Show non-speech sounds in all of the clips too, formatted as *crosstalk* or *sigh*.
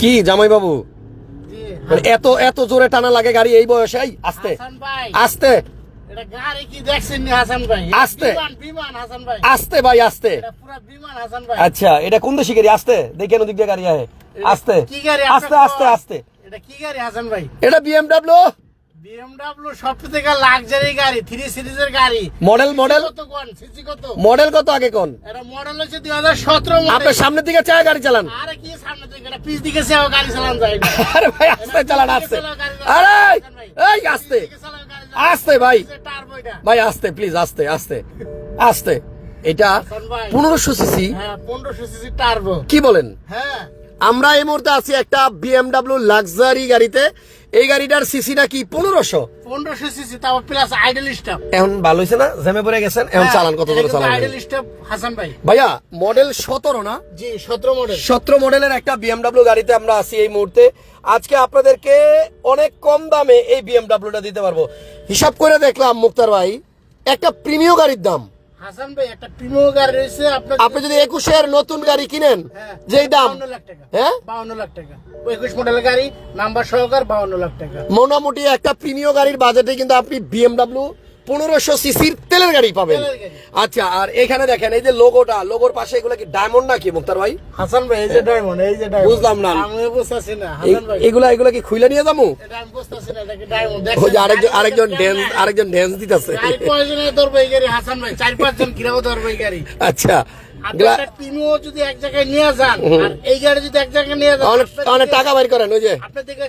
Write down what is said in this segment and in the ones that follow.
কি জামাই বাবু মানে এত এত জোরে টানা লাগে গাড়ি এই বয়সে? আস্তে। আস্তে। আস্তে। ভাই। আস্তে ভাই আস্তে। এটা পুরা বিমান হাসান ভাই। আচ্ছা এটা কোন দেশি গাড়ি? আস্তে। দেখেন ওদিক দিয়ে গাড়ি আহে। আস্তে। কি গাড়ি? আস্তে আস্তে? আস্তে। এটা কি গাড়ি হাসান ভাই? এটা বিএমডব্লিউ বিএমডব্লিউ সব থেকে লাক্সারি গাড়ি থ্রি সিরিজের গাড়ি। মডেল মডেল কত কোন? সিসি কত? মডেল কত আগে কোন? এটা মডেল হচ্ছে দুই হাজার সতেরো আপনার সামনের দিকে চায় গাড়ি চালান। আরে কি থেকে এটা পিছ দিকে গাড়ি চালান যায়। আরে ভাই আস্তে চালান আস্তে। আরে এই আস্তে। দিকে। আস্তে ভাই। ভাই আস্তে প্লিজ আস্তে আস্তে। আস্তে। এটা হাসান ভাই। পনেরোশো সিসি হ্যাঁ পনেরোশো সিসি টার্বো কি বলেন? হ্যাঁ। আমরা এই মুহূর্তে আছি একটা বিএমডব্লিউ লাক্সারি গাড়িতে। এই গাড়িটার সিসিটা কি পনেরোশো? পনেরোশো সিসি তারপর প্লাস আইডল স্টাফ এখন ভালো হয়েছে না? জ্যামে পড়ে গেছেন? এখন চালান কত ধরে চালান? আইডল স্টাফ হাসান ভাই। ভাইয়া মডেল সতেরো না? জি সতেরো মডেল সতেরো মডেলের একটা বিএমডব্লিউ গাড়িতে আমরা আছি এই মুহূর্তে। আজকে আপনাদেরকে অনেক কম দামে এই বিএমডব্লিউটা দিতে পারব। হিসাব করে দেখলাম মুক্তার ভাই একটা প্রিমিয় গাড়ির দাম। হাসান ভাই একটা প্রিমিয়াম গাড়ি রয়েছে আপনার আপনি যদি একুশের নতুন গাড়ি কিনেন হ্যাঁ। যেই দাম? 52 লাখ টাকা। হ্যাঁ? বাউন্ন লাখ টাকা। একুশ মডেল গাড়ি নাম্বার সহকার বাউন্ন লাখ টাকা। মোটামুটি একটা প্রিমিয় গাড়ির বাজেটে কিন্তু আপনি বিএমডব্লিউ পনেরোশো সিসির তেলের গাড়ি পাবেন। আচ্ছা আর এখানে দেখেন এই যে লোগোটা লোগোর পাশে এগুলো কি ডায়মন্ড নাকি মুক্তার ভাই? হাসান ভাই এই যে ডায়মন্ড এই যে ডায়মন্ড বুঝলাম না। আমি বুঝতেছি না হাসান ভাই। এগুলা এগুলা কি খুলে নিয়ে যাব? এটা আমি বুঝতেছি না এটা কি ডায়মন্ড ওই যে আরেকজন আরেকজন ড্যান্স আরেকজন ড্যান্স দিতেছে। হাসান ভাই। চার পাঁচজন কিরাও ধরবে এই গাড়ি। আচ্ছা। যদি এক জায়গায় নিয়ে যান আর এই গাড়ি যদি এক জায়গায় নিয়ে যান অনেক টাকা বাইর করেন ওই যে। আপনার দিকে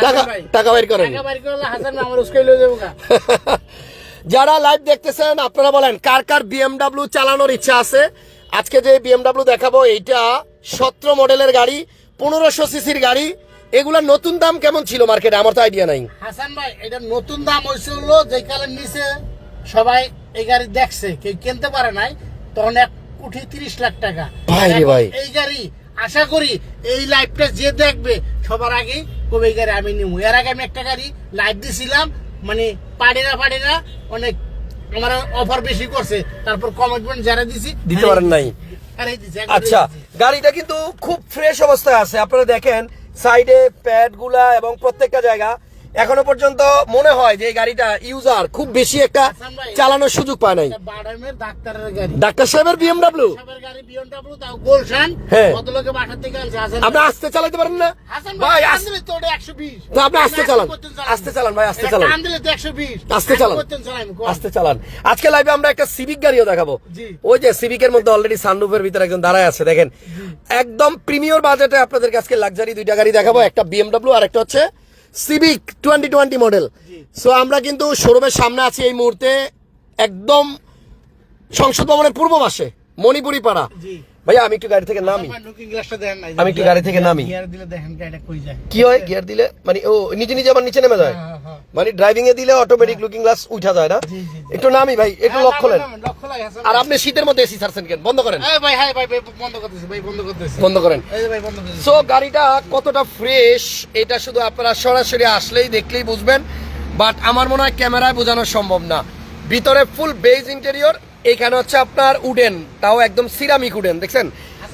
টাকা টাকা বাইর করেন। টাকা বাড়ি করলে হাসান আমার উস্কাই লয়ে যাব গা। *laughs* যারা লাইভ দেখতেছেন আপনারা বলেন কার কার বিএমডব্লিউ চালানোর ইচ্ছা আছে? আজকে যে বিএমডব্লিউ দেখাবো এইটা সতেরো মডেলের গাড়ি পনেরোশো সিসির গাড়ি। এগুলার নতুন দাম কেমন ছিল মার্কেটে আমার তো আইডিয়া নাই। হাসান ভাই এটা নতুন দাম হয়েছে হলো যে কালের নিচে সবাই এই গাড়ি দেখছে কেউ কিনতে পারে নাই তখন এক কোটি তিরিশ লাখ টাকা। ভাই রে ভাই। এই গাড়ি আশা করি এই লাইভটা যে দেখবে সবার আগে কবে গাড়ি আমি নিব। এর আগে আমি একটা গাড়ি লাইভ দিছিলাম মানে পাড়েরা পাড়েরা অনেক আমার অফার বেশি করছে তারপর কমিটমেন্ট যারা দিছি দিতে পারেন নাই। আচ্ছা গাড়িটা কিন্তু খুব ফ্রেশ অবস্থায় আছে। আপনারা দেখেন সাইডে প্যাডগুলা এবং প্রত্যেকটা জায়গা এখনও পর্যন্ত মনে হয় যে এই গাড়িটা ইউজার খুব বেশি একটা চালানোর সুযোগ পায় নাই। ডাক্তার সাহেবের বিএমডব্লিউ বিএমডব্লিউ হ্যাঁ। হাসান আপনি আসতে চালাতে পারেন না? ভাই ভাই আস- আন্দলে তো ওটা 120 তো আপনি আস্তে চালান। আস্তে চালান ভাই আস্তে চালান। আন্দলে তো 120 আস্তে চালান। আস্তে চালান। আজকে লাইভে আমরা একটা সিভিক গাড়িও দেখাবো। ওই যে সিভিকের মধ্যে অলরেডি সানরুফের ভিতরে একজন দাঁড়ায় আছে দেখেন। একদম প্রিমিয়র বাজেটে আপনাদের আজকে লাক্সারি দুইটা গাড়ি দেখাবো একটা বিএমডব্লিউ আর একটা হচ্ছে Civic twenty twenty model so আমরা কিন্তু শোরুমের সামনে আছি এই মুহূর্তে একদম সংসদ ভবনের পূর্ব পাশে মণিপুরি পাড়া ভাইয়া আমি একটু গাড়ি থেকে নামি। আমার আমি একটু গাড়ি থেকে নামি। কি হয়? গিয়ার দিলে মানে ও নিজে নিজে আবার নিচে নেমে যায়। হ্যাঁ, হ্যাঁ। মানে ড্রাইভিং এ দিলে অটোমেটিক লুকিং গ্লাস উঠা যায় না। একটু নামি ভাই একটু হ্যাঁ, লক্ষ্য নেন। আর আপনি শীতের মধ্যে এসি ছাড়ছেন কেন? বন্ধ করেন। এই ভাই বন্ধ করতেছে ভাই বন্ধ করতেছে। বন্ধ করেন। সো গাড়িটা কতটা ফ্রেশ এটা শুধু আপনারা সরাসরি আসলেই দেখলেই বুঝবেন বাট আমার মনে হয় ক্যামেরায় বোঝানো সম্ভব না। ভিতরে ফুল বেজ ইন্টেরিয়র এখানে হচ্ছে আপনার উডেন তাও একদম সিরামিক উডেন দেখছেন?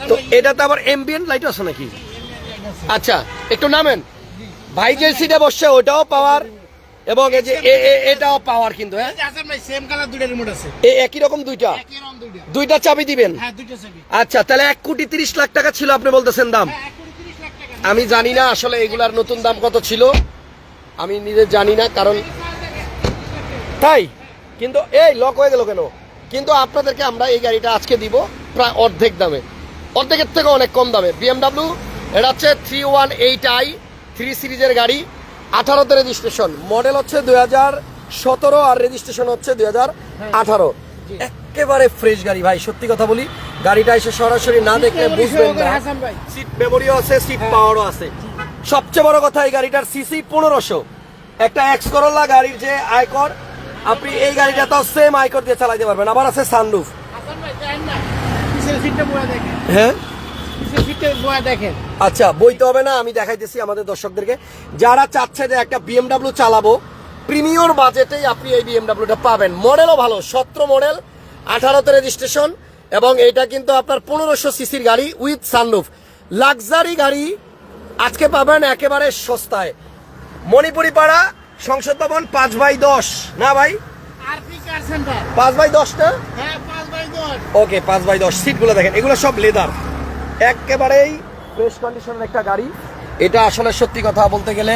তো এটা এটাতে আবার এমবিএন লাইট আছে নাকি? আচ্ছা একটু নামেন। ভাই যে সিটে বসছে ওটাও পাওয়ার এবং এই যে এটাও পাওয়ার কিন্তু হ্যাঁ? হাসান ভাই সেম কালার দুইটা রিমোট আছে। এই একই রকম দুইটা? একই রকম দুইটা। দুইটা চাবি দিবেন? হ্যাঁ আচ্ছা তাহলে এক কোটি তিরিশ লাখ টাকা ছিল আপনি বলতেছেন দাম? হ্যাঁ এক কোটি তিরিশ লাখ টাকা। আমি জানি না আসলে এগুলার নতুন দাম কত ছিল। আমি নিজে জানি না কারণ তাই কিন্তু এই লক হয়ে গেল কেন? কিন্তু আপনাদেরকে আমরা এই গাড়িটা আজকে দিব প্রায় অর্ধেক দামে। অর্ধেকের থেকে অনেক কম দামে। বিএমডাব্লিউ এটা হচ্ছে three one eight I three সিরিজের গাড়ি। আঠারোতে রেজিস্ট্রেশন মডেল হচ্ছে দুই হাজার সতেরো আর রেজিস্ট্রেশন হচ্ছে দুই হাজার আঠারো। একেবারে ফ্রেশ গাড়ি ভাই সত্যি কথা বলি। গাড়িটা এসে সরাসরি না দেখলে বুঝবেন না। সিট মেমোরিও আছে সিট পাওয়ারও আছে। সবচেয়ে বড় কথা এই গাড়িটার সিসি পনেরোশো। একটা এক্স করোলা গাড়ির যে আয়কর আপনি এই গাড়িটা তো সেম আয়কর দিয়ে চালাইতে পারবেন। আবার আছে সানরুফ হ্যাঁ? আচ্ছা বইতে হবে না আমি দেখাইতেছি আমাদের দর্শকদেরকে। যারা চাচ্ছে যে একটা বিএমডাব্লিউ চালাবো প্রিমিয়র বাজেটেই আপনি এই বিএমডাব্লিউটা পাবেন। মডেলও ভালো সতেরো মডেল আঠারোতে রেজিস্ট্রেশন এবং এটা কিন্তু আপনার পনেরোশো সিসির গাড়ি উইথ সানরুফ লাক্সারি গাড়ি আজকে পাবেন একেবারে সস্তায়। মণিপুরি পাড়া সংসদ ভবন পাঁচ বাই দশ। না ভাই? পাঁচ বাই দশ না? হ্যাঁ পাঁচ বাই দশ। ওকে পাঁচ বাই দশ। সিটগুলো দেখেন এগুলো সব লেদার একেবারেই ফ্রেশ কন্ডিশনের একটা গাড়ি। এটা আসলে সত্যি কথা বলতে গেলে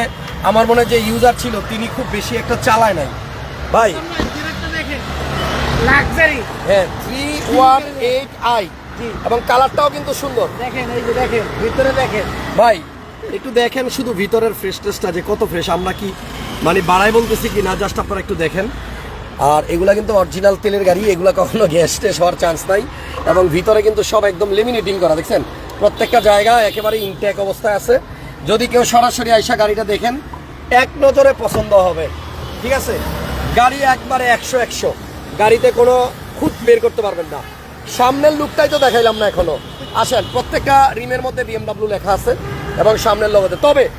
আমার মনে যে ইউজার ছিল তিনি খুব বেশি একটা চালায় নাই। ভাই। দেখেন লাক্সারি হ্যাঁ থ্রি ওয়ান এইট আই। এবং কালারটাও কিন্তু সুন্দর। দেখেন এই যে দেখেন ভিতরে দেখেন। ভাই একটু দেখেন শুধু ভিতরের ফ্রেশনেসটা যে কত ফ্রেশ আমরা কি মানে বাড়াই বলতেছি কি না জাস্ট আপনারা একটু দেখেন। আর এগুলা কিন্তু অরিজিনাল তেলের গাড়ি, এগুলা কখনো গ্যাস টেস হওয়ার চান্স নাই। এবং ভিতরে কিন্তু সব একদম লেমিনেটিং করা, দেখছেন? প্রত্যেকটা জায়গা একেবারে ইনটেক অবস্থায় আছে। যদি কেউ সরাসরি আইসা গাড়িটা দেখেন, এক নজরে পছন্দ হবে। ঠিক আছে? গাড়ি একবারে একশো একশো। গাড়িতে কোনো খুঁত বের করতে পারবেন না। সামনের লুকটাই তো দেখাইলাম না এখনও। আসেন, প্রত্যেকটা রিমের মধ্যে বিএমডাব্লিউ লেখা আছে এবং সামনের লগতে তবে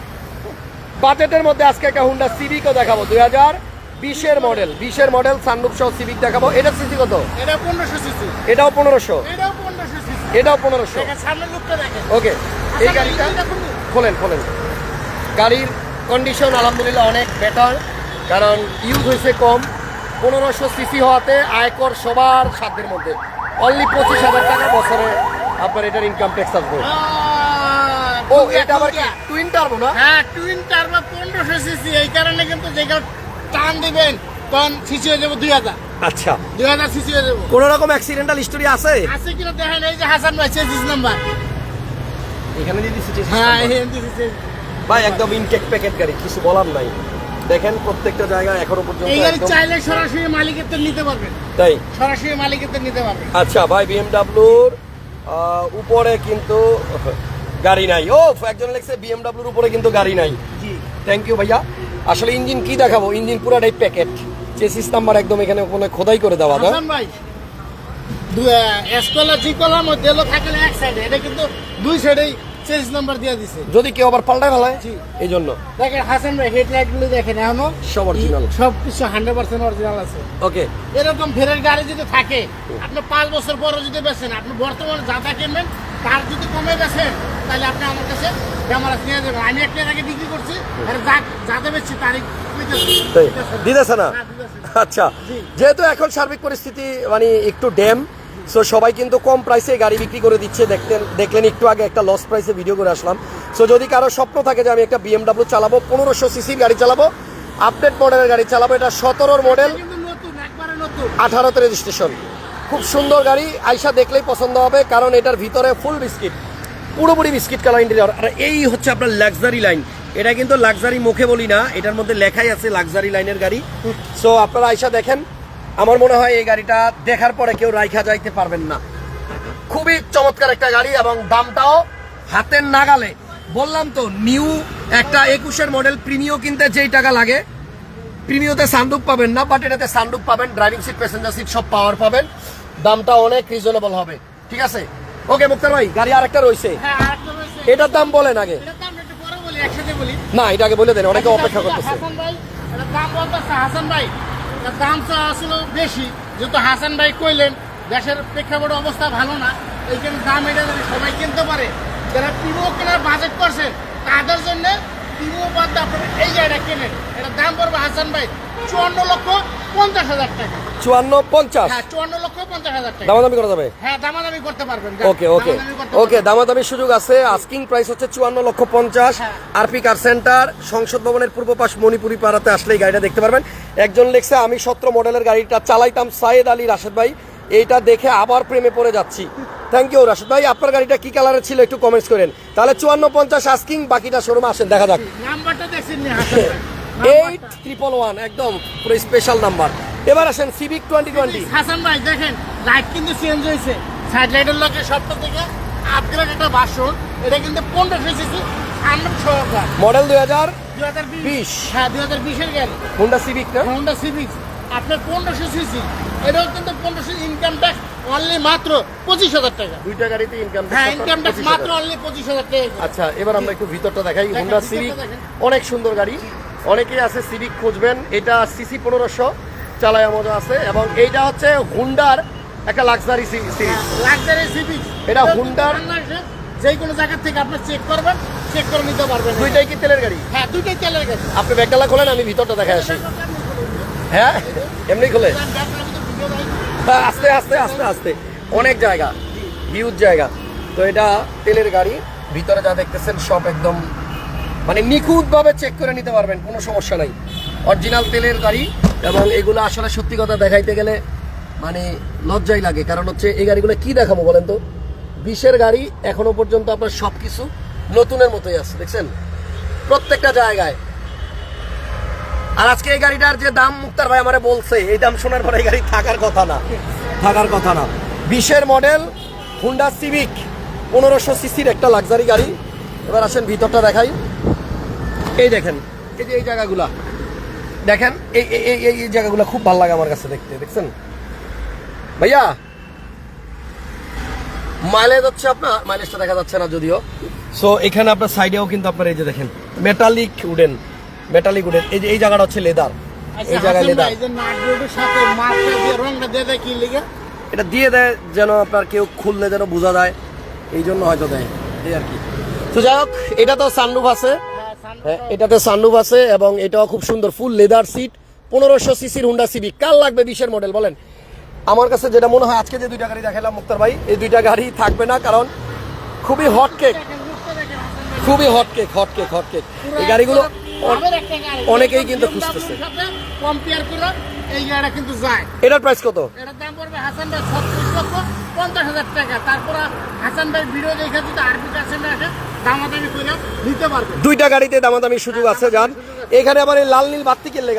বাজেটের মধ্যে আজকে একটা হুন্ডা সিভিকও দেখাবো। দুই হাজার বিশের মডেল বিশের মডেল সানরুপ সহ সিভিক দেখাবো। এটা সিসি কত? এটা পনেরোশো সিসি এটাও পনেরোশো? এটাও পনেরোশো সিসি এটাও পনেরোশো? ওকে এই গাড়িটা খোলেন। খোলেন গাড়ির কন্ডিশন আলহামদুলিল্লাহ অনেক বেটার কারণ ইউজ হয়েছে কম। পনেরোশো সিসি হওয়াতে আয়কর সবার সাধ্যের মধ্যে। অনলি পঁচিশ হাজার টাকা বছরে আপনার এটার ইনকাম ট্যাক্স আসবে। ও এটা আবার কি? টুইন টার্বো না? হ্যাঁ টুইন টার্বো পনেরোশো সিসি এই কারণে কিন্তু যেগুলো টান দিবেন তখন সিসি হয়ে যাব দুই হাজার। আচ্ছা। দুই হাজার সিসি হয়ে যাব। কোন রকম অ্যাক্সিডেন্টাল হিস্টোরি আছে? আছে কিনা দেখেন এই যে হাসান ভাই চেজিস নাম্বার এখানে দিয়ে দিচ্ছি হ্যাঁ ভাই একদম ইনটেক প্যাকেট গাড়ি কিছু বলার নাই। দেখেন প্রত্যেকটা জায়গায় এখনও পর্যন্ত এই গাড়ি চাইলে সরাসরি মালিকের তো নিতে পারবেন। তাই? সরাসরি মালিকের তো নিতে পারবেন। আচ্ছা ভাই বিএমডাব্লিউর উপরে কিন্তু গাড়ি নাই। ও একজন লেখছে বিএমডাব্লিউর উপরে কিন্তু গাড়ি নাই। জি। থ্যাংক ইউ ভাইয়া। আসলে ইঞ্জিন কি দেখাবো? ইঞ্জিন পুরাটাই প্যাকেট চেসিস নাম্বার একদম এখানে কোনো খোদাই করে দেওয়া হাসান ভাই এসকলা জি কলার মধ্যে থাকলে এক সাইডে এটা কিন্তু দুই সাইডেই চেঞ্জ নাম্বার দিয়ে দিছে। যদি কেউ আবার পাল্টায় ফেলায়। এই জন্য দেখেন হাসান ভাই হেডলাইটগুলো দেখেন এখনও সব original। সব কিছু হান্ড্রেড পার্সেন্ট অরিজিনাল আছে। ওকে। এরকম ফেরের গাড়ি যদি থাকে আপনি পাঁচ বছর পরে যদি বেছেন আপনি বর্তমানে যাতা কিনবেন তার যদি কমে বেছেন তাহলে আপনি আমার কাছে ক্যামেরা নিয়ে যাবেন। আমি একটা আগে বিক্রি করছি আর যা যাতে বেচছি তারিখ দিতেছে। না? হ্যাঁ, আচ্ছা। যেহেতু এখন সার্বিক পরিস্থিতি মানে একটু ড্যাম সো সবাই কিন্তু কম প্রাইসে গাড়ি বিক্রি করে দিচ্ছে। দেখতেন, দেখলেন একটু আগে একটা লস প্রাইসে ভিডিও করে আসলাম। সো যদি কারও স্বপ্ন থাকে যে আমি একটা বিএমডাব্লিউ চালাবো, পনেরোশো সিসির গাড়ি চালাবো আপডেট মডেলের গাড়ি চালাবো, এটা সতেরোর মডেল আঠারোতে রেজিস্ট্রেশন খুব সুন্দর গাড়ি, আইসা দেখলেই পছন্দ হবে, কারণ এটার ভিতরে ফুল বিস্কিট পুরোপুরি বিস্কিট কালার ইন্টেরিয়র আর এই হচ্ছে আপনার লাক্সারি লাইন এটা কিন্তু লাক্সারি মুখে বলি না, এটার মধ্যে লেখাই আছে লাক্সারি লাইনের গাড়ি। সো আপনারা আইসা দেখেন আমার মনে হয় এই গাড়িটা দেখার পরে কেউ রাইখা যাইতে পারবেন না। খুবই চমৎকার একটা গাড়ি এবং দামটাও হাতের নাগালে। বললাম তো নিউ একটা একুশের মডেল প্রিমিও কিনতে যেই টাকা লাগে প্রিমিওতে সানরুফ পাবেন না বাট এটাতে সানরুফ পাবেন ড্রাইভিং সিট প্যাসেঞ্জার সিট সব পাওয়ার পাবেন। দামটা অনেক রিজনেবল হবে ঠিক আছে? ওকে মুক্তার ভাই গাড়ি আরেকটা রয়েছে। হ্যাঁ রয়েছে। এটার দাম বলেন আগে। একটু না এটা আগে বলে দেন অনেকে অপেক্ষা করতেছে। হাসান ভাই। দাম তো আসলে বেশি। যেহেতু হাসান ভাই কইলেন, দেশের প্রেক্ষাপট অবস্থা ভালো না এইখানে দাম এটা সবাই কিনতে পারে, যারা পুরো কেনার বাজেট করছে, তাদের জন্য প্রিমো বাদ আপনারা এই গাড়িটা কেনেন? এটার দাম পড়বে হাসান ভাই চুয়ান্ন লক্ষ পঞ্চাশ হাজার টাকা। চুয়ান্ন পঞ্চাশ? হ্যাঁ চুয়ান্ন লক্ষ পঞ্চাশ হাজার টাকা। দামাদামি করা যাবে? হ্যাঁ দামাদামি করতে পারবেন ওকে ওকে ওকে দামাদামির সুযোগ আছে। আস্কিং প্রাইস হচ্ছে চুয়ান্ন লক্ষ পঞ্চাশ। হ্যাঁ। আরপি কার সেন্টার সংসদ ভবনের পূর্ব পাশ মণিপুরি পাড়াতে আসলে এই গাড়িটা দেখতে পারবেন। একজন লেখছে আমি সতেরো মডেলের গাড়িটা চালাইতাম সাইদ আলী রাশেদ ভাই। এইটা দেখে আবার প্রেমে পড়ে যাচ্ছি। থ্যাংক ইউ রাশেদ ভাই। আপনার গাড়িটা কি কালারের ছিল একটু কমেন্টস করেন। তাহলে চুয়ান্ন পঞ্চাশ আস্কিং বাকিটা শোরুমে আসেন দেখা যাক। এইট ট্রিপল ওয়ান একদম পুরো স্পেশাল নাম্বার এবার আসেন সিভিক টোয়েন্টি টোয়েন্টি হাসান ভাই দেখেন লাইট কিন্তু চেঞ্জ হয়েছে। সাইড লাইটের লোকের সপ্তাহ থেকে আপগ্রেড একটা বাসন এটা কিন্তু পনেরোশো সিসি মডেল দুই হাজার বিশ। হ্যাঁ দুই হাজার বিশের গাড়ি। হুন্ডা সিভিক না? হন্ডা সিভিক্স আপনার পনেরোশো সিসি এটাও কিন্তু পনেরোশো ইনকাম ট্যাক্স অনলি মাত্র পঁচিশ হাজার টাকা। দুইটা গাড়িতে ইনকাম হ্যাঁ ইনকাম ট্যাক্স মাত্র অনলি পঁচিশ হাজার টাকা। আচ্ছা এবার আমরা একটু ভিতরটা দেখাই। হুন্ডা সিভিক অনেক সুন্দর গাড়ি। অনেকেই আছে সিভিক খুঁজবেন। এটা সিসি পনেরোশো চালায় মজা আছে। এবং এইটা হচ্ছে হুন্ডার একটা লাক্সারি সিরিজ লাক্সারি সিভিক্স এটা Honda-র যে কোনো জায়গা থেকে আপনি চেক করবেন চেক করে নিতে পারবেন। দুইটাই কি তেলের গাড়ি? হ্যাঁ দুইটাই তেলের গাড়ি। আপনি ব্যাগডালা খোলেন আমি ভিতরটা দেখে আসি। হ্যাঁ? এমনি খোলে আস্তে আস্তে আস্তে আস্তে। অনেক জায়গা হিউজ জায়গা। তো এটা তেলের গাড়ি, ভিতরে যা দেখতেছেন সব একদম মানে নিখুঁতভাবে চেক করে নিতে পারবেন, কোনো সমস্যা নাই। অরিজিনাল তেলের গাড়ি এবং এগুলো আসলে সত্যি কথা দেখাইতে গেলে মানে লজ্জাই লাগে। কারণ হচ্ছে এই গাড়িগুলো কি দেখাবো বলেন তো? বিশের গাড়ি এখনও পর্যন্ত আপনার সব কিছু নতুনের মতোই আছে, দেখছেন? প্রত্যেকটা জায়গায় আর আজকে এই গাড়িটার যে দাম, মুক্তার ভাই আমারে বলছে, এই দাম শোনার পরে এই গাড়ি থাকার কথা না, থাকার কথা না। বিশের মডেল হুন্ডা সিভিক পনেরোশো সিসির একটা লাক্সারি গাড়ি। এবার আসেন ভিতরটা দেখাই। এই দেখেন, এই যে এই জায়গাগুলা। দেখেন, এই, এই- এই জায়গাগুলো খুব ভালো লাগে আমার কাছে দেখতে, দেখছেন? ভাইয়া মাইলেজ হচ্ছে আপনার মাইলেজটা দেখা যাচ্ছে না যদিও। সো এখানে আপনার সাইডেও কিন্তু আপনার এই যে দেখেন মেটালিক উডেন মেটালিক উডেন এই যে এই জায়গাটা হচ্ছে লেদার। এই জায়গায় লেদার। এটা দিয়ে দেয় যেন আপনার কেউ খুললে যেন বোঝা যায়। এই জন্য হয়তো দেয়। এই আর কি। তো যাই হোক এটা তো সানরুফ আছে। হ্যাঁ, এটাতে সানরুফ আছে এবং এটাও খুব সুন্দর ফুল লেদার সিট পনেরোশো সিসির হুন্ডা সিবি কার লাগবে বিশের মডেল বলেন? আমার কাছে যেটা মনে হয় আজকে যে দুইটা গাড়ি দেখালাম মুক্তার ভাই এই দুইটা গাড়ি থাকবে না কারণ খুবই হট কেক খুবই hot cake hot cake hot cake এই গাড়িগুলো অনেকেই কিন্তু খুঁজতেছে। কম্পেয়ার করে এই গাড়িটা কিন্তু যায় এটার প্রাইস কত? এটার দাম পড়বে হাসান ভাই ছত্রিশ লক্ষ পঞ্চাশ হাজার টাকা। তারপর হাসান ভাই ভিডিও দেখে যদি আরবি কাছে রাখে দামাদামি করে নিতে পারবে। দুইটা গাড়িতে দামাদামি সুযোগ আছে যান। এখানে আবার এই লাল নীল বাত্তি কিনলে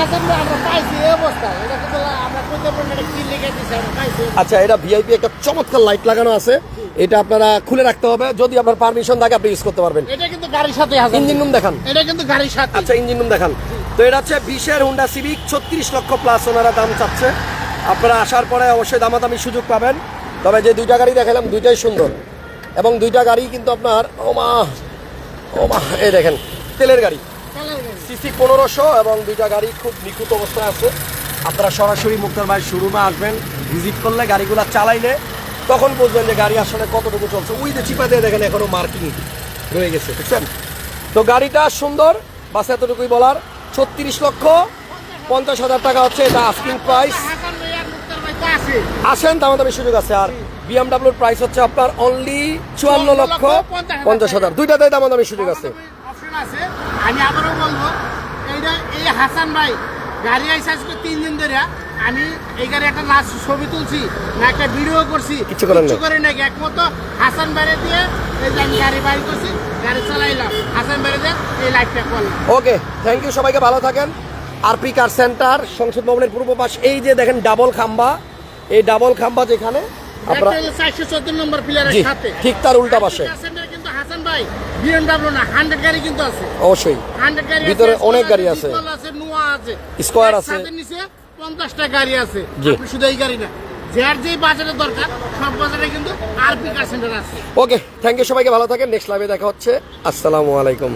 হাসান ভাই আচ্ছা এটা ভিআইপি একটা চমৎকার লাইট লাগানো আছে। এটা আপনারা খুলে রাখতে হবে। যদি আপনার পারমিশন থাকে আপনি ইউজ করতে পারবেন। গাড়ির সাথে হাসান ইঞ্জিন রুম দেখান। এটা কিন্তু গাড়ির সাথে। আচ্ছা ইঞ্জিন রুম দেখান। তো এটা হচ্ছে বিশের হুন্ডা সিভিক ছত্রিশ লক্ষ প্লাস ওনারা দাম চাচ্ছে। আপনারা আসার পরে অবশ্যই দামাদামি সুযোগ পাবেন। তবে যে দুইটা গাড়ি দেখালাম দুইটাই সুন্দর। এবং দুইটা গাড়ি কিন্তু আপনার ও মা ও এই দেখেন তেলের গাড়ি। সিসি পনেরোশো এবং দুইটা গাড়ি খুব নিখুঁত অবস্থায় আছে। আপনারা সরাসরি মুক্তার ভাই শোরুমে আসবেন ভিজিট করলে গাড়িগুলো চালাইলে তখন বুঝবেন যে গাড়ি আসলে কতটুকু চলছে। উই যে চিপা দিয়ে দেখেন এখনও মার্কিং রয়ে গেছে বুঝছেন? তো গাড়িটা সুন্দর বাস এতটুকুই বলার। ছত্রিশ লক্ষ পঞ্চাশ হাজার টাকা হচ্ছে এটা আস্কিং প্রাইস আসেন দামে দামি সুযোগ আছে। আর বিএমডাব্লিউর প্রাইস হচ্ছে আপনার অনলি চুয়ান্ন লক্ষ পঞ্চাশ হাজার দুইটাতে দামে দামি সুযোগ আছে। আছে। আমি আবারও বলব এইটা এই হাসান ভাই গাড়ি আইসা আজকে তিন দিন ধরে। আমি এই গাড়ি একটা নাচ ছবি তুলছি না একটা ভিডিও করছি। কিছু করে নাকি একমাত্র হাসান বাইরে দিয়ে এই যে আমি গাড়ি বাড়ি করছি গাড়ি চালাইলাম। হাসান বাইরে দিয়ে এই লাইফটা করলাম। ওকে থ্যাংক ইউ সবাইকে ভালো থাকেন। আরপি কার সেন্টার সংসদ ভবনের পূর্ব পাশ এই যে দেখেন ডাবল খাম্বা। এই ডাবল খাম্বা যেখানে ঠিক তার উল্টা পাশে। হাসান ভাই বিএমডাব্লিউ না হান্ড্রেড গাড়ি কিন্তু আছে। অবশ্যই। হান্ড্রেড গাড়ি ভিতরে অনেক গাড়ি আছে। Equal আছে নিচে পঞ্চাশটা গাড়ি আছে। শুধু এই গাড়ি না যার যেই বাজারে দরকার সব বাজারে কিন্তু আরপি কার সেন্টার আছে। ওকে থ্যাংক ইউ সবাইকে ভালো থাকেন। নেক্সট লাইভে দেখা হচ্ছে। আসসালামু আলাইকুম।